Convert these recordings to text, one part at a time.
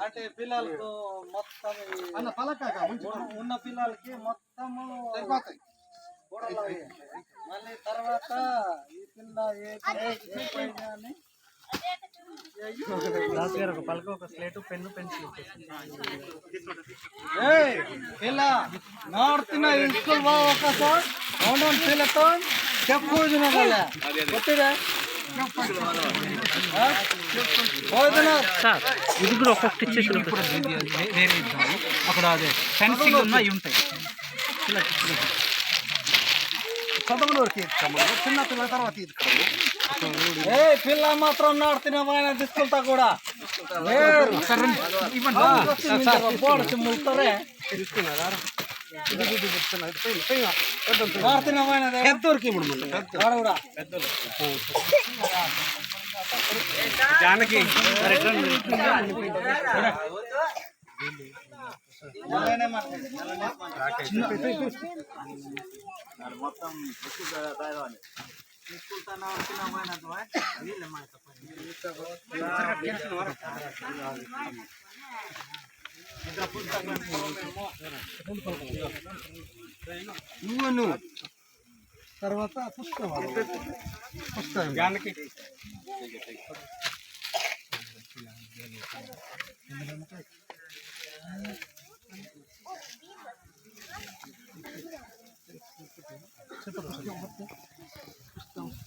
అంటే పిల్లలకు మొత్తం అన్న పలకాక ఉన్న- పిల్లలకి మొత్తము సరిపోతాయి. మళ్ళీ తర్వాత ఈ పిల్ల ఏ దాస్ గారు ఒక పలక ఒక స్లేటు పెన్ను పెన్సిల్. ఏయ్ పిల్ల నాడుతున్న స్కూల్ బా ఒకసారి అవును పిల్లతో చెప్పు కొట్టిరా. సార్ ఇది కూడా ఒక్కొక్కటి ఇచ్చేసి వేరే ఇద్దాము అక్కడ అదే ఫెన్సింగ్ ఉన్న అవి ఉంటాయి చదవని వరకు ఇస్తాము చిన్న పిల్లల తర్వాత ఇస్తాము ఏ పిల్ల మాత్రం నాడుతున్నా తీసుకుంటా కూడా బోర్డు చిమ్ముతారే నాడుతున్నా పెద్దోరికి ఇప్పుడు ముందు వాడు కూడా జానకి నెలనే మాట్లాడు, నెలనే మాట్లాడు. తీసుకుంటానా వచ్చినా పోయినట్టువా? వీళ్ళే మాట నువ్వు నువ్వు తర్వాత పుస్తకం పుస్తకం జానకి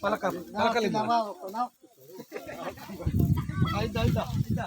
పలక పలకలు ఐదు ఐదు ఇంకా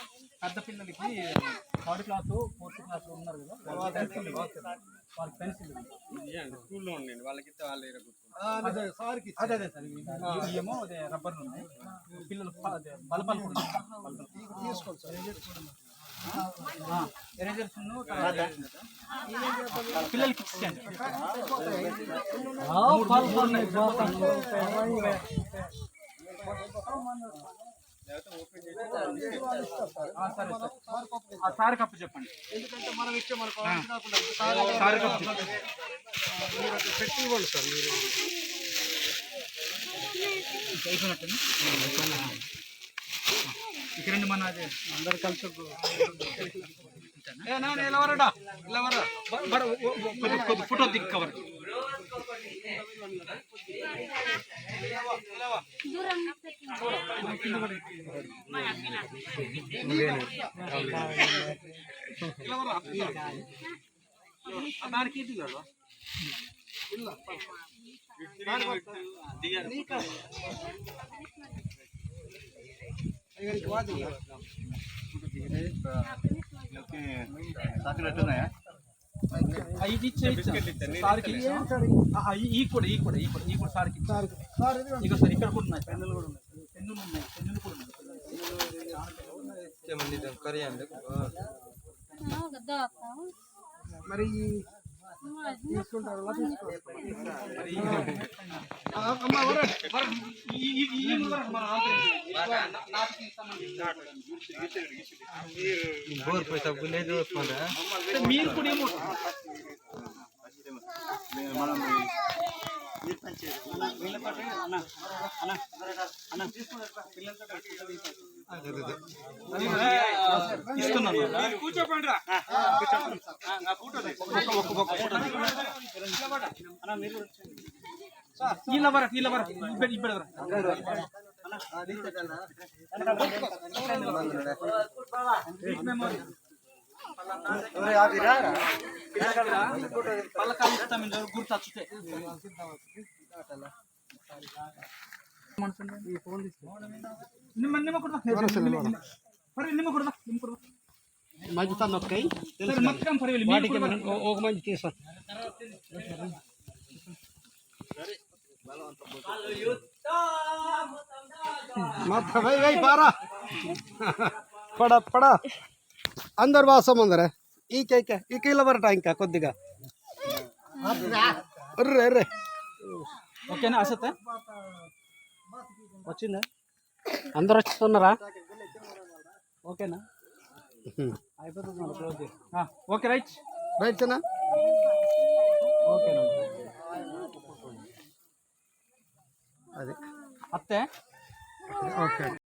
పెద్ద పిల్లలకి థర్డ్ క్లాస్ ఫోర్త్ క్లాస్ ఉన్నారు కదా వాళ్ళకి పెన్సిల్ స్కూల్లో ఉండండి వాళ్ళకి వాళ్ళు ఆ, అదే సార్కి అదే అదే సార్ ఏమో అదే రబ్బర్ ఉన్నాయి. పిల్లలు బలపాలు. తీసుకోండి సార్. ఎరేజర్స్ పిల్లలకి ఇచ్చేయండి. ఉన్నాయి. సార్ కప్పు చెప్పండి ఎందుకంటే మనం ఇచ్చే మనకు సార్ కప్పు పెట్టి ఇవ్వండి సార్ మీరు అయిపోయినట్టు మన అదే అందరు కలిసి ఇలా వరడా ఇలా కొద్ది ఫోటో దిగ్ కవర్ దూరం. వరా దానికి ఇది కదా ಇಲ್ಲ ఇది ఇచ్చేయచ్చు సార్కి ఆహా, ఈ- ఈ కూడా ఈ కూడా ఈ కూడా ఈ కూడా సార్కి ఇక సార్ ఇక్కడ కూడా ఉన్నాయి పెన్నులు కూడా ఉన్నాయి బోర్ పోయి సబ్బు లేదు మీరు కూడా ఏమో మనం కూర్చోపండి ఇలా వర ఇలా వర ఇప్పుడు ఇప్పుడు మంచి నొక్కై వాటికి ఒక మంచి తీసాం మత్త వై వై పారా పడ పడ. అందరు వాసం అందరే. ఈక ఈక ఈక ఇలా వరట ఇంకా కొద్దిగా. అర్రే అర్రే ఓకేనా అసతే? వచ్చిందా? అందరు వస్తున్నారా? ఓకేనా? అయిపోతుంది close okay right. Right Sana ఓకేనా? అది. అత్తే? ఓకే.